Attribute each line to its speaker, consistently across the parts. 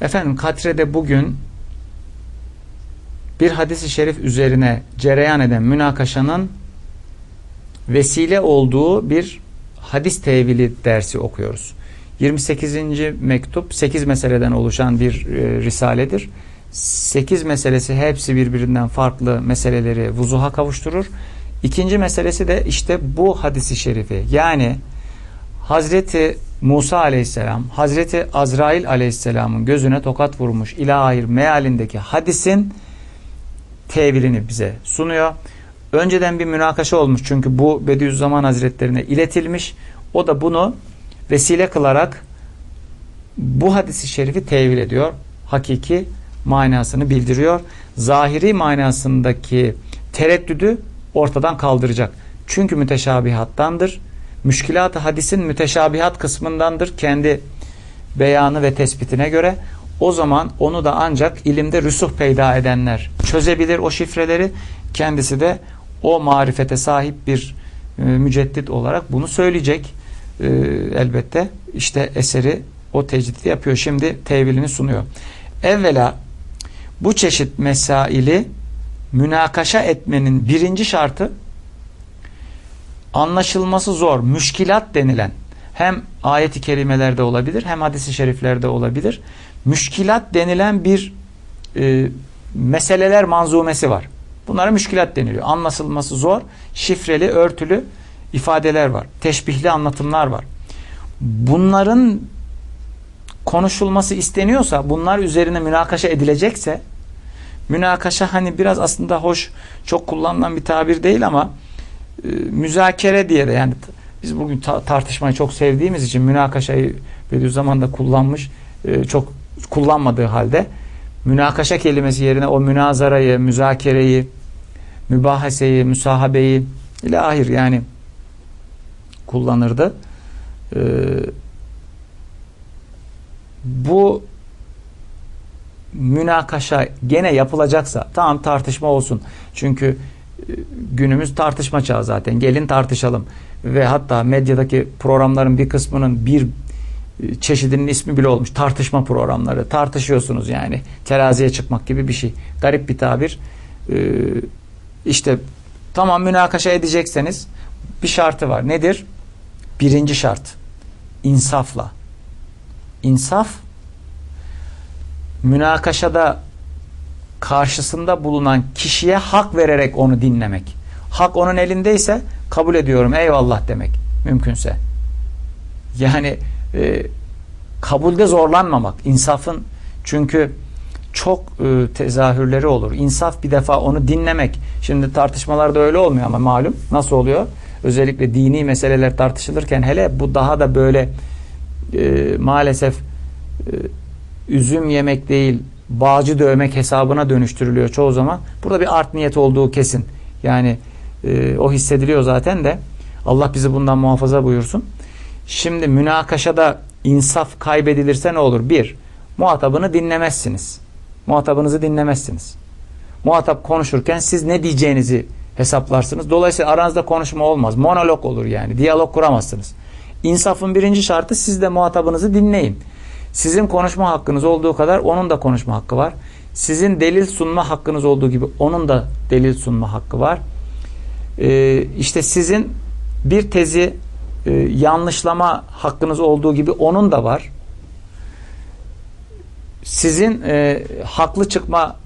Speaker 1: Efendim Katre'de bugün bir hadisi şerif üzerine cereyan eden münakaşanın vesile olduğu bir hadis tevili dersi okuyoruz. 28. mektup 8 meseleden oluşan bir e, risaledir. 8 meselesi hepsi birbirinden farklı meseleleri vuzuha kavuşturur. İkinci meselesi de işte bu hadisi şerifi. Yani Hazreti Musa aleyhisselam, Hazreti Azrail aleyhisselamın gözüne tokat vurmuş ilahir mealindeki hadisin tevilini bize sunuyor. Önceden bir münakaşa olmuş çünkü bu Bediüzzaman Hazretlerine iletilmiş. O da bunu vesile kılarak bu hadisi şerifi tevil ediyor. Hakiki manasını bildiriyor. Zahiri manasındaki tereddüdü ortadan kaldıracak. Çünkü müteşabihattandır. Müşkilat-ı hadisin müteşabihat kısmındandır. Kendi beyanı ve tespitine göre. O zaman onu da ancak ilimde rüsuh peyda edenler çözebilir o şifreleri. Kendisi de o marifete sahip bir e, müceddit olarak bunu söyleyecek. E, elbette işte eseri o tecdidi yapıyor. Şimdi tevilini sunuyor. Evvela bu çeşit mesaili münakaşa etmenin birinci şartı anlaşılması zor, müşkilat denilen hem ayeti kerimelerde olabilir hem hadisi şeriflerde olabilir. Müşkilat denilen bir e, meseleler manzumesi var. Bunlara müşkilat deniliyor. Anlaşılması zor, şifreli, örtülü ifadeler var. Teşbihli anlatımlar var. Bunların konuşulması isteniyorsa, bunlar üzerine münakaşa edilecekse münakaşa hani biraz aslında hoş, çok kullanılan bir tabir değil ama e, müzakere diye de yani biz bugün ta tartışmayı çok sevdiğimiz için münakaşayı Bediüzzaman kullanmış, e, çok kullanmadığı halde münakaşa kelimesi yerine o münazarayı, müzakereyi, mübahaseyi, müsahabeyi ile ahir yani kullanırdı. Ee, bu münakaşa gene yapılacaksa tamam tartışma olsun. Çünkü günümüz tartışma çağı zaten. Gelin tartışalım. Ve hatta medyadaki programların bir kısmının bir e, çeşidinin ismi bile olmuş. Tartışma programları. Tartışıyorsunuz yani. Teraziye çıkmak gibi bir şey. Garip bir tabir. Ee, işte tamam münakaşa edecekseniz bir şartı var. Nedir? Birinci şart. İnsafla. İnsaf münakaşada karşısında bulunan kişiye hak vererek onu dinlemek. Hak onun elindeyse kabul ediyorum eyvallah demek mümkünse. Yani e, kabulde zorlanmamak. insafın çünkü çok e, tezahürleri olur. İnsaf bir defa onu dinlemek. Şimdi tartışmalarda öyle olmuyor ama malum. Nasıl oluyor? Özellikle dini meseleler tartışılırken hele bu daha da böyle e, maalesef e, üzüm yemek değil bağcı dövmek hesabına dönüştürülüyor çoğu zaman. Burada bir art niyet olduğu kesin. Yani e, o hissediliyor zaten de Allah bizi bundan muhafaza buyursun. Şimdi münakaşada insaf kaybedilirse ne olur? Bir, muhatabını dinlemezsiniz. Muhatabınızı dinlemezsiniz. Muhatap konuşurken siz ne diyeceğinizi hesaplarsınız. Dolayısıyla aranızda konuşma olmaz. Monolog olur yani. Diyalog kuramazsınız. İnsafın birinci şartı siz de muhatabınızı dinleyin. Sizin konuşma hakkınız olduğu kadar onun da konuşma hakkı var. Sizin delil sunma hakkınız olduğu gibi onun da delil sunma hakkı var. Ee, işte sizin bir tezi e, yanlışlama hakkınız olduğu gibi onun da var. Sizin e, haklı çıkma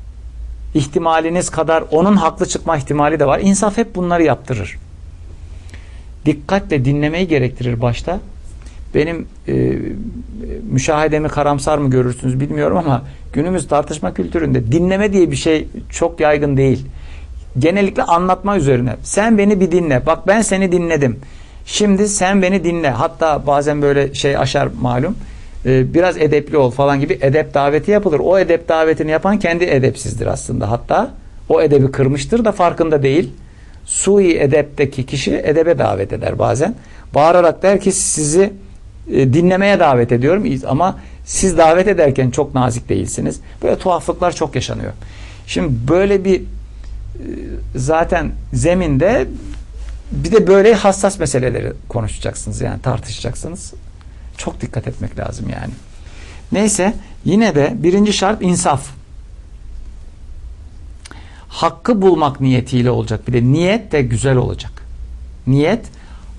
Speaker 1: ihtimaliniz kadar onun haklı çıkma ihtimali de var. İnsaf hep bunları yaptırır. Dikkatle dinlemeyi gerektirir başta. Benim e, müşahedemi karamsar mı görürsünüz bilmiyorum ama günümüz tartışma kültüründe dinleme diye bir şey çok yaygın değil. Genellikle anlatma üzerine. Sen beni bir dinle. Bak ben seni dinledim. Şimdi sen beni dinle. Hatta bazen böyle şey aşar malum. Ee, biraz edepli ol falan gibi edep daveti yapılır. O edep davetini yapan kendi edepsizdir aslında. Hatta o edebi kırmıştır da farkında değil. Sui edepteki kişi edebe davet eder bazen. Bağırarak der ki sizi e, dinlemeye davet ediyorum ama siz davet ederken çok nazik değilsiniz. Böyle tuhaflıklar çok yaşanıyor. Şimdi böyle bir e, zaten zeminde bir de böyle hassas meseleleri konuşacaksınız yani tartışacaksınız. Çok dikkat etmek lazım yani. Neyse yine de birinci şart insaf. Hakkı bulmak niyetiyle olacak. Bir de niyet de güzel olacak. Niyet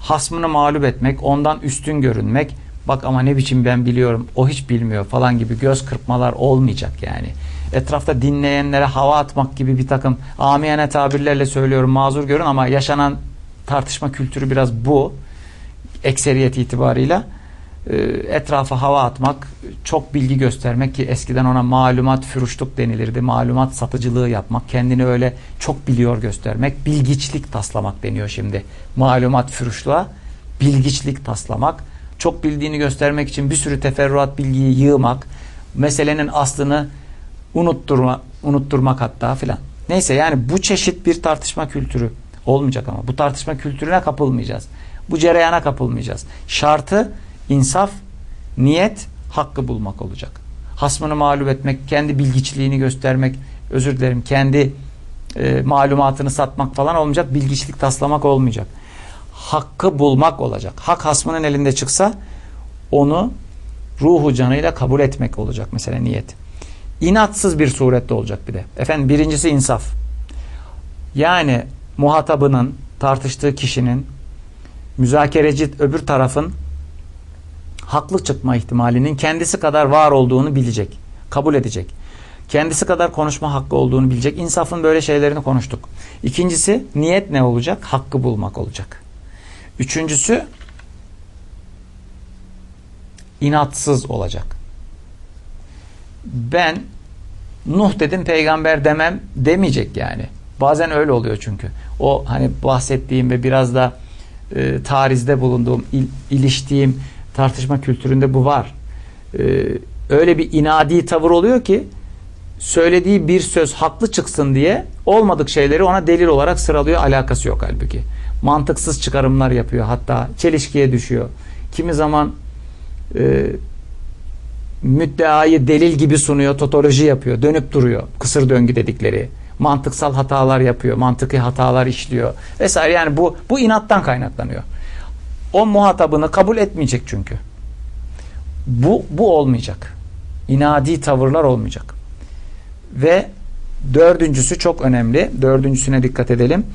Speaker 1: hasmını mağlup etmek, ondan üstün görünmek. Bak ama ne biçim ben biliyorum, o hiç bilmiyor falan gibi göz kırpmalar olmayacak yani. Etrafta dinleyenlere hava atmak gibi bir takım amiyane tabirlerle söylüyorum mazur görün ama yaşanan tartışma kültürü biraz bu. Ekseriyet itibarıyla etrafa hava atmak, çok bilgi göstermek ki eskiden ona malumat fürüşlük denilirdi. Malumat satıcılığı yapmak, kendini öyle çok biliyor göstermek, bilgiçlik taslamak deniyor şimdi. Malumat fürüşlüğe bilgiçlik taslamak, çok bildiğini göstermek için bir sürü teferruat bilgiyi yığmak, meselenin aslını unutturma, unutturmak hatta filan. Neyse yani bu çeşit bir tartışma kültürü olmayacak ama bu tartışma kültürüne kapılmayacağız. Bu cereyana kapılmayacağız. Şartı insaf, niyet, hakkı bulmak olacak. Hasmını mağlup etmek, kendi bilgiçliğini göstermek, özür dilerim, kendi e, malumatını satmak falan olmayacak. Bilgiçlik taslamak olmayacak. Hakkı bulmak olacak. Hak hasmının elinde çıksa onu ruhu canıyla kabul etmek olacak mesela niyet. İnatsız bir surette olacak bir de. Efendim birincisi insaf. Yani muhatabının, tartıştığı kişinin, müzakereci öbür tarafın haklı çıkma ihtimalinin kendisi kadar var olduğunu bilecek. Kabul edecek. Kendisi kadar konuşma hakkı olduğunu bilecek. İnsafın böyle şeylerini konuştuk. İkincisi niyet ne olacak? Hakkı bulmak olacak. Üçüncüsü inatsız olacak. Ben Nuh dedim peygamber demem demeyecek yani. Bazen öyle oluyor çünkü. O hani bahsettiğim ve biraz da e, tarizde bulunduğum, il, iliştiğim tartışma kültüründe bu var. E, öyle bir inadi tavır oluyor ki söylediği bir söz haklı çıksın diye olmadık şeyleri ona delil olarak sıralıyor. Alakası yok halbuki. Mantıksız çıkarımlar yapıyor. Hatta çelişkiye düşüyor. Kimi zaman e, müddeayı delil gibi sunuyor. Totoloji yapıyor. Dönüp duruyor. Kısır döngü dedikleri. Mantıksal hatalar yapıyor. Mantıki hatalar işliyor. Vesaire. Yani bu, bu inattan kaynaklanıyor. O muhatabını kabul etmeyecek çünkü. Bu, bu olmayacak. İnadi tavırlar olmayacak. Ve dördüncüsü çok önemli. Dördüncüsüne dikkat edelim.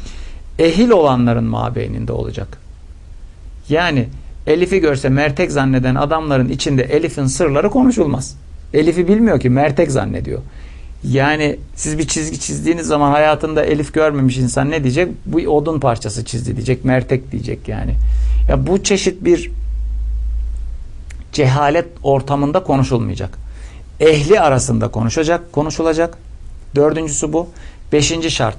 Speaker 1: Ehil olanların mabeyninde olacak. Yani Elif'i görse mertek zanneden adamların içinde Elif'in sırları konuşulmaz. Elif'i bilmiyor ki mertek zannediyor. Yani siz bir çizgi çizdiğiniz zaman hayatında Elif görmemiş insan ne diyecek? Bu odun parçası çizdi diyecek. Mertek diyecek yani. Ya bu çeşit bir cehalet ortamında konuşulmayacak. Ehli arasında konuşacak, konuşulacak. Dördüncüsü bu. Beşinci şart.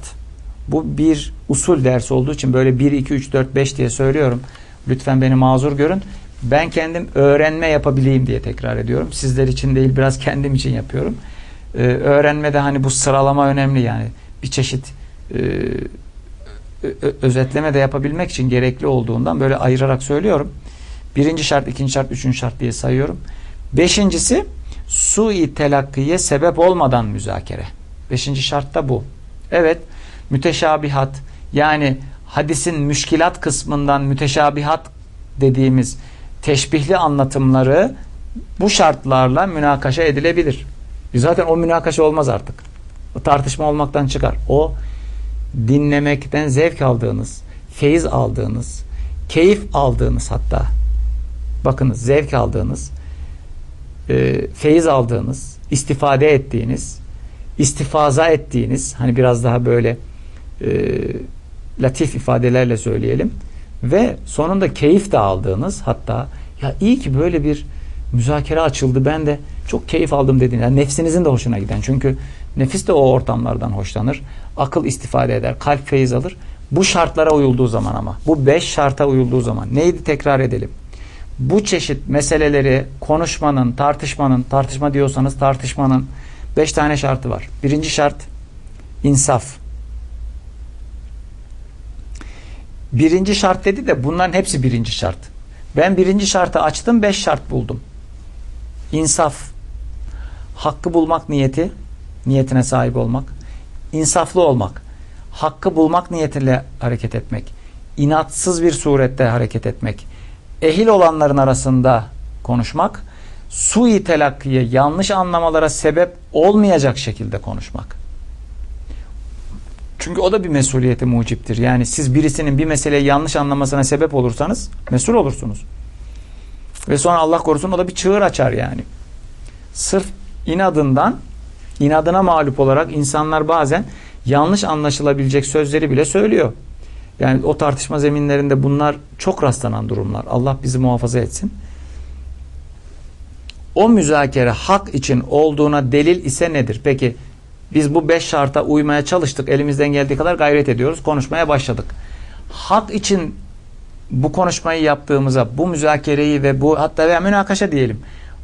Speaker 1: Bu bir usul dersi olduğu için böyle 1, 2, 3, 4, 5 diye söylüyorum. Lütfen beni mazur görün. Ben kendim öğrenme yapabileyim diye tekrar ediyorum. Sizler için değil biraz kendim için yapıyorum. Ee, öğrenmede hani bu sıralama önemli yani. Bir çeşit e, özetleme de yapabilmek için gerekli olduğundan böyle ayırarak söylüyorum. Birinci şart, ikinci şart, üçüncü şart diye sayıyorum. Beşincisi sui telakkiye sebep olmadan müzakere. Beşinci şart da bu. Evet müteşabihat yani hadisin müşkilat kısmından müteşabihat dediğimiz teşbihli anlatımları bu şartlarla münakaşa edilebilir. Zaten o münakaşa olmaz artık. O tartışma olmaktan çıkar. O dinlemekten zevk aldığınız, feyiz aldığınız, keyif aldığınız hatta bakınız zevk aldığınız, e, feyiz aldığınız, istifade ettiğiniz, istifaza ettiğiniz hani biraz daha böyle e, latif ifadelerle söyleyelim ve sonunda keyif de aldığınız hatta ya iyi ki böyle bir müzakere açıldı. Ben de çok keyif aldım dediğiniz yani nefsinizin de hoşuna giden. Çünkü nefis de o ortamlardan hoşlanır. Akıl istifade eder kalp feyiz alır. Bu şartlara uyulduğu zaman ama bu beş şarta uyulduğu zaman neydi? Tekrar edelim. Bu çeşit meseleleri konuşmanın tartışmanın tartışma diyorsanız tartışmanın beş tane şartı var. Birinci şart insaf. Birinci şart dedi de bunların hepsi birinci şart. Ben birinci şartı açtım, beş şart buldum. İnsaf, hakkı bulmak niyeti, niyetine sahip olmak, insaflı olmak, hakkı bulmak niyetiyle hareket etmek, inatsız bir surette hareket etmek, ehil olanların arasında konuşmak, sui telakkiye, yanlış anlamalara sebep olmayacak şekilde konuşmak. Çünkü o da bir mesuliyeti muciptir. Yani siz birisinin bir meseleyi yanlış anlamasına sebep olursanız mesul olursunuz. Ve sonra Allah korusun o da bir çığır açar yani. Sırf inadından, inadına mağlup olarak insanlar bazen yanlış anlaşılabilecek sözleri bile söylüyor. Yani o tartışma zeminlerinde bunlar çok rastlanan durumlar. Allah bizi muhafaza etsin. O müzakere hak için olduğuna delil ise nedir? Peki biz bu beş şarta uymaya çalıştık. Elimizden geldiği kadar gayret ediyoruz. Konuşmaya başladık. Hak için bu konuşmayı yaptığımıza, bu müzakereyi ve bu hatta veya münakaşa diyelim.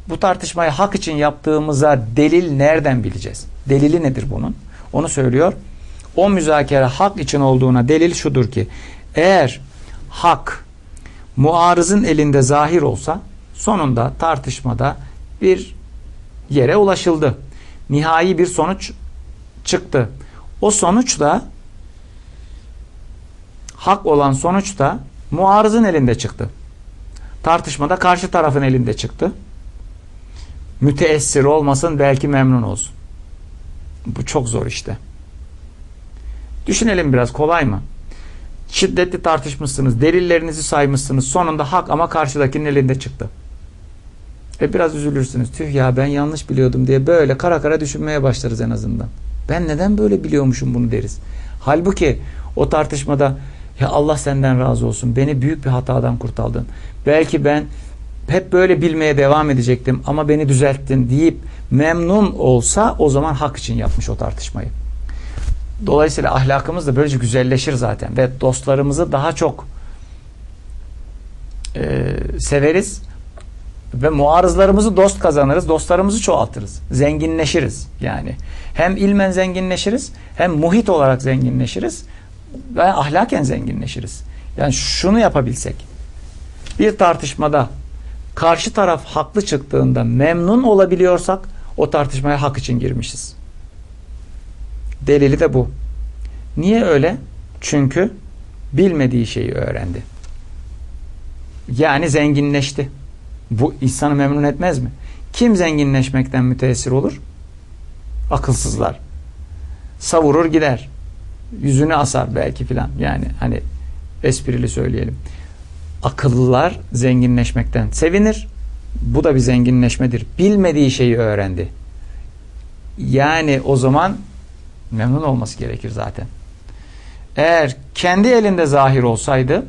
Speaker 1: Bu tartışmayı hak için yaptığımıza delil nereden bileceğiz? Delili nedir bunun? Onu söylüyor. O müzakere hak için olduğuna delil şudur ki eğer hak muarızın elinde zahir olsa sonunda tartışmada bir yere ulaşıldı. Nihai bir sonuç çıktı. O sonuç da hak olan sonuç da muarızın elinde çıktı. Tartışmada karşı tarafın elinde çıktı. Müteessir olmasın belki memnun olsun. Bu çok zor işte. Düşünelim biraz kolay mı? Şiddetli tartışmışsınız, delillerinizi saymışsınız. Sonunda hak ama karşıdakinin elinde çıktı. E biraz üzülürsünüz. Tüh ya ben yanlış biliyordum diye böyle kara kara düşünmeye başlarız en azından. Ben neden böyle biliyormuşum bunu deriz. Halbuki o tartışmada ya Allah senden razı olsun. Beni büyük bir hatadan kurtardın. Belki ben hep böyle bilmeye devam edecektim ama beni düzelttin deyip memnun olsa o zaman hak için yapmış o tartışmayı. Dolayısıyla ahlakımız da böylece güzelleşir zaten ve dostlarımızı daha çok e, severiz ve muarızlarımızı dost kazanırız, dostlarımızı çoğaltırız, zenginleşiriz yani. Hem ilmen zenginleşiriz, hem muhit olarak zenginleşiriz ve ahlaken zenginleşiriz. Yani şunu yapabilsek, bir tartışmada karşı taraf haklı çıktığında memnun olabiliyorsak o tartışmaya hak için girmişiz. Delili de bu. Niye öyle? Çünkü bilmediği şeyi öğrendi. Yani zenginleşti. Bu insanı memnun etmez mi? Kim zenginleşmekten müteessir olur? Akılsızlar. Savurur gider. Yüzünü asar belki filan. Yani hani esprili söyleyelim. Akıllılar zenginleşmekten sevinir. Bu da bir zenginleşmedir. Bilmediği şeyi öğrendi. Yani o zaman memnun olması gerekir zaten. Eğer kendi elinde zahir olsaydı,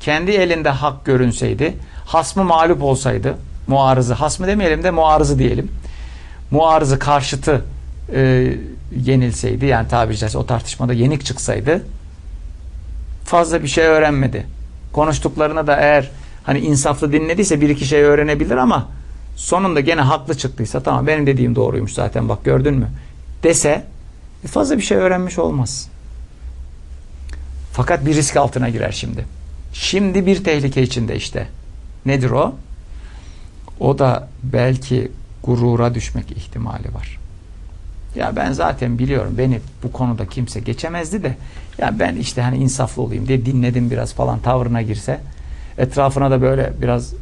Speaker 1: kendi elinde hak görünseydi, hasmı mağlup olsaydı, muarızı, hasmı demeyelim de muarızı diyelim. Muarızı karşıtı e, yenilseydi, yani tabiri caizse o tartışmada yenik çıksaydı, fazla bir şey öğrenmedi. Konuştuklarını da eğer hani insaflı dinlediyse bir iki şey öğrenebilir ama sonunda gene haklı çıktıysa tamam benim dediğim doğruymuş zaten bak gördün mü dese e, fazla bir şey öğrenmiş olmaz. Fakat bir risk altına girer şimdi. Şimdi bir tehlike içinde işte. Nedir o? O da belki gurura düşmek ihtimali var. Ya ben zaten biliyorum beni bu konuda kimse geçemezdi de ya ben işte hani insaflı olayım diye dinledim biraz falan tavrına girse etrafına da böyle biraz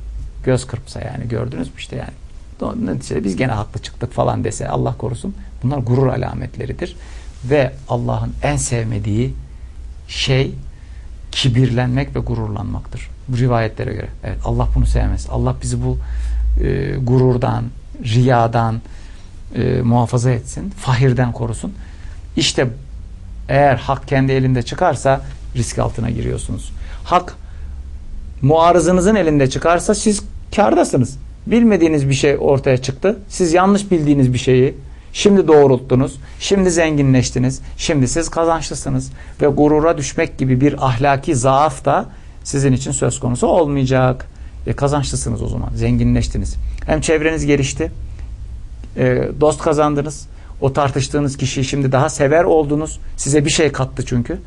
Speaker 1: göz kırpsa yani gördünüz mü işte yani neticede biz gene haklı çıktık falan dese Allah korusun bunlar gurur alametleridir ve Allah'ın en sevmediği şey kibirlenmek ve gururlanmaktır. Bu rivayetlere göre. Evet Allah bunu sevmez. Allah bizi bu e, gururdan, riyadan e, muhafaza etsin. Fahirden korusun. İşte eğer hak kendi elinde çıkarsa risk altına giriyorsunuz. Hak muarızınızın elinde çıkarsa siz kardasınız. Bilmediğiniz bir şey ortaya çıktı. Siz yanlış bildiğiniz bir şeyi Şimdi doğrulttunuz. Şimdi zenginleştiniz. Şimdi siz kazançlısınız. Ve gurura düşmek gibi bir ahlaki zaaf da sizin için söz konusu olmayacak. E kazançlısınız o zaman. Zenginleştiniz. Hem çevreniz gelişti. E, dost kazandınız. O tartıştığınız kişiyi şimdi daha sever oldunuz. Size bir şey kattı çünkü.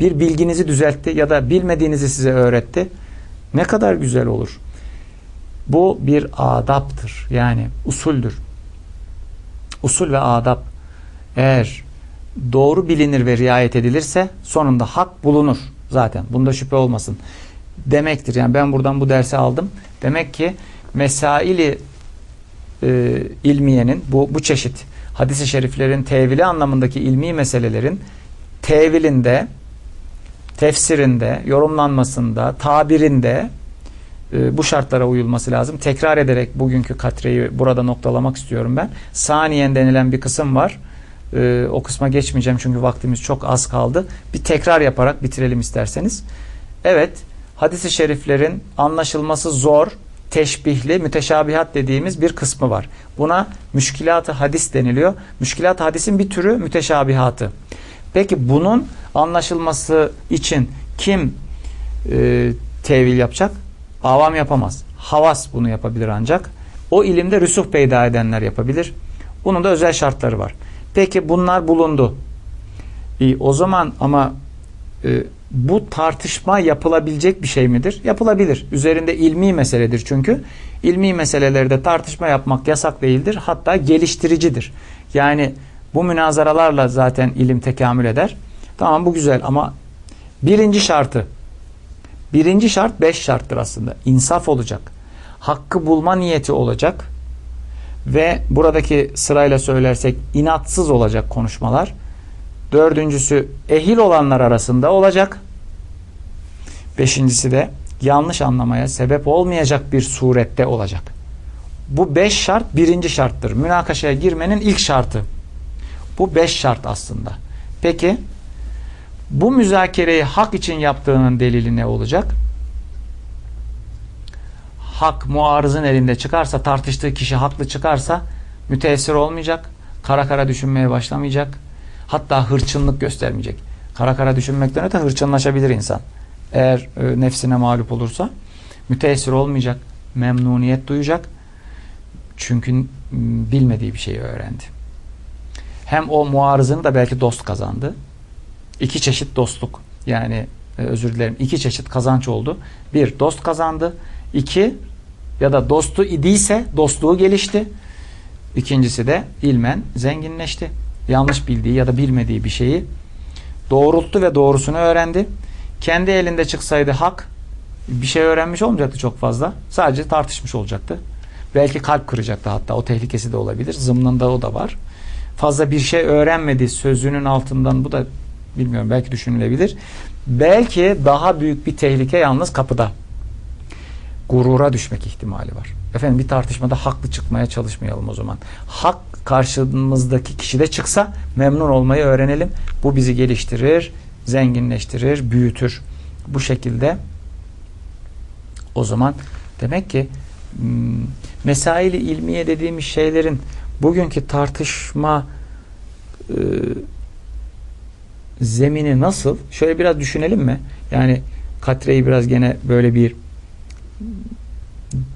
Speaker 1: Bir bilginizi düzeltti ya da bilmediğinizi size öğretti. Ne kadar güzel olur. Bu bir adaptır. Yani usuldür usul ve adab eğer doğru bilinir ve riayet edilirse sonunda hak bulunur zaten. Bunda şüphe olmasın. Demektir. Yani ben buradan bu dersi aldım. Demek ki mesaili e, ilmiyenin bu, bu çeşit hadis-i şeriflerin tevili anlamındaki ilmi meselelerin tevilinde, tefsirinde, yorumlanmasında, tabirinde e, bu şartlara uyulması lazım. Tekrar ederek bugünkü katreyi burada noktalamak istiyorum ben. Saniyen denilen bir kısım var. E, o kısma geçmeyeceğim çünkü vaktimiz çok az kaldı. Bir tekrar yaparak bitirelim isterseniz. Evet, hadis-i şeriflerin anlaşılması zor, teşbihli, müteşabihat dediğimiz bir kısmı var. Buna müşkilat-ı hadis deniliyor. Müşkilat-ı hadisin bir türü müteşabihatı. Peki bunun anlaşılması için kim e, tevil yapacak? Avam yapamaz. Havas bunu yapabilir ancak. O ilimde rüsuh peyda edenler yapabilir. Bunun da özel şartları var. Peki bunlar bulundu. İyi, o zaman ama e, bu tartışma yapılabilecek bir şey midir? Yapılabilir. Üzerinde ilmi meseledir çünkü. İlmi meselelerde tartışma yapmak yasak değildir. Hatta geliştiricidir. Yani bu münazaralarla zaten ilim tekamül eder. Tamam bu güzel ama birinci şartı birinci şart beş şarttır aslında. İnsaf olacak. Hakkı bulma niyeti olacak. Ve buradaki sırayla söylersek inatsız olacak konuşmalar. Dördüncüsü ehil olanlar arasında olacak. Beşincisi de yanlış anlamaya sebep olmayacak bir surette olacak. Bu beş şart birinci şarttır. Münakaşaya girmenin ilk şartı. Bu beş şart aslında. Peki bu müzakereyi hak için yaptığının delili ne olacak? Hak muarızın elinde çıkarsa, tartıştığı kişi haklı çıkarsa müteessir olmayacak. Kara kara düşünmeye başlamayacak. Hatta hırçınlık göstermeyecek. Kara kara düşünmekten öte hırçınlaşabilir insan. Eğer e, nefsine mağlup olursa müteessir olmayacak. Memnuniyet duyacak. Çünkü bilmediği bir şeyi öğrendi. Hem o muarızını da belki dost kazandı. İki çeşit dostluk. Yani e, özür dilerim. iki çeşit kazanç oldu. Bir dost kazandı. İki ya da dostu idiyse dostluğu gelişti. İkincisi de ilmen zenginleşti. Yanlış bildiği ya da bilmediği bir şeyi doğrulttu ve doğrusunu öğrendi. Kendi elinde çıksaydı hak bir şey öğrenmiş olmayacaktı çok fazla. Sadece tartışmış olacaktı. Belki kalp kıracaktı hatta. O tehlikesi de olabilir. Zımnında o da var. Fazla bir şey öğrenmedi sözünün altından bu da bilmiyorum belki düşünülebilir. Belki daha büyük bir tehlike yalnız kapıda. Gurura düşmek ihtimali var. Efendim bir tartışmada haklı çıkmaya çalışmayalım o zaman. Hak karşımızdaki kişi de çıksa memnun olmayı öğrenelim. Bu bizi geliştirir, zenginleştirir, büyütür. Bu şekilde o zaman demek ki hmm, mesaili ilmiye dediğimiz şeylerin bugünkü tartışma e, zemini nasıl? Şöyle biraz düşünelim mi? Yani Katre'yi biraz gene böyle bir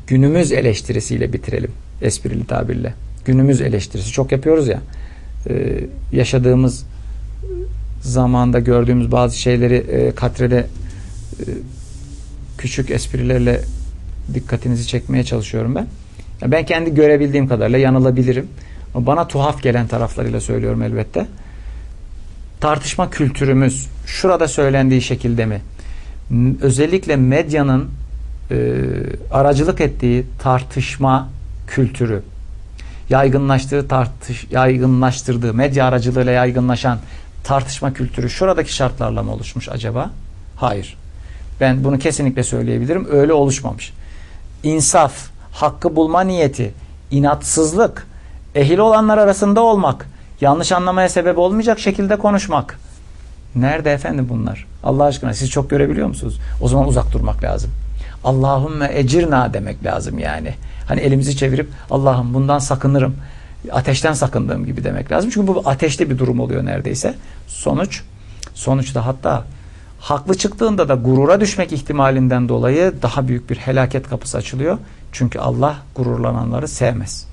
Speaker 1: günümüz eleştirisiyle bitirelim. Esprili tabirle. Günümüz eleştirisi. Çok yapıyoruz ya. Ee, yaşadığımız zamanda gördüğümüz bazı şeyleri e, Katre'de e, küçük esprilerle dikkatinizi çekmeye çalışıyorum ben. Ben kendi görebildiğim kadarıyla yanılabilirim. Bana tuhaf gelen taraflarıyla söylüyorum elbette. Tartışma kültürümüz şurada söylendiği şekilde mi? Özellikle medyanın e, aracılık ettiği tartışma kültürü yaygınlaştığı tartış yaygınlaştırdığı medya aracılığıyla yaygınlaşan tartışma kültürü şuradaki şartlarla mı oluşmuş acaba? Hayır. Ben bunu kesinlikle söyleyebilirim. Öyle oluşmamış. İnsaf, hakkı bulma niyeti, inatsızlık, ehil olanlar arasında olmak, yanlış anlamaya sebep olmayacak şekilde konuşmak. Nerede efendim bunlar? Allah aşkına siz çok görebiliyor musunuz? O zaman uzak durmak lazım. Allahümme ecirna demek lazım yani. Hani elimizi çevirip Allah'ım bundan sakınırım. Ateşten sakındığım gibi demek lazım. Çünkü bu ateşte bir durum oluyor neredeyse. Sonuç sonuçta hatta haklı çıktığında da gurura düşmek ihtimalinden dolayı daha büyük bir helaket kapısı açılıyor. Çünkü Allah gururlananları sevmez.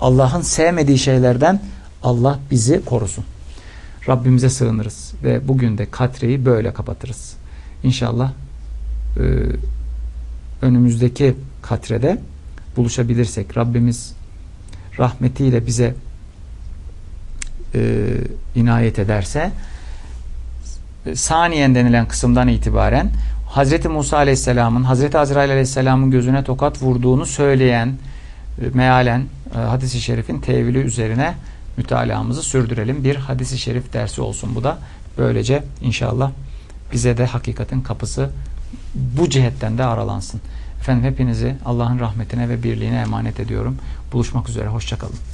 Speaker 1: Allah'ın sevmediği şeylerden Allah bizi korusun. Rabbimize sığınırız ve bugün de katreyi böyle kapatırız. İnşallah e, önümüzdeki katrede buluşabilirsek Rabbimiz rahmetiyle bize e, inayet ederse saniyen denilen kısımdan itibaren Hazreti Musa Aleyhisselam'ın Hazreti Azrail Aleyhisselam'ın gözüne tokat vurduğunu söyleyen e, mealen e, hadisi şerifin tevili üzerine mütalaamızı sürdürelim. Bir hadisi şerif dersi olsun bu da. Böylece inşallah bize de hakikatin kapısı bu cihetten de aralansın. Efendim hepinizi Allah'ın rahmetine ve birliğine emanet ediyorum. Buluşmak üzere. Hoşçakalın.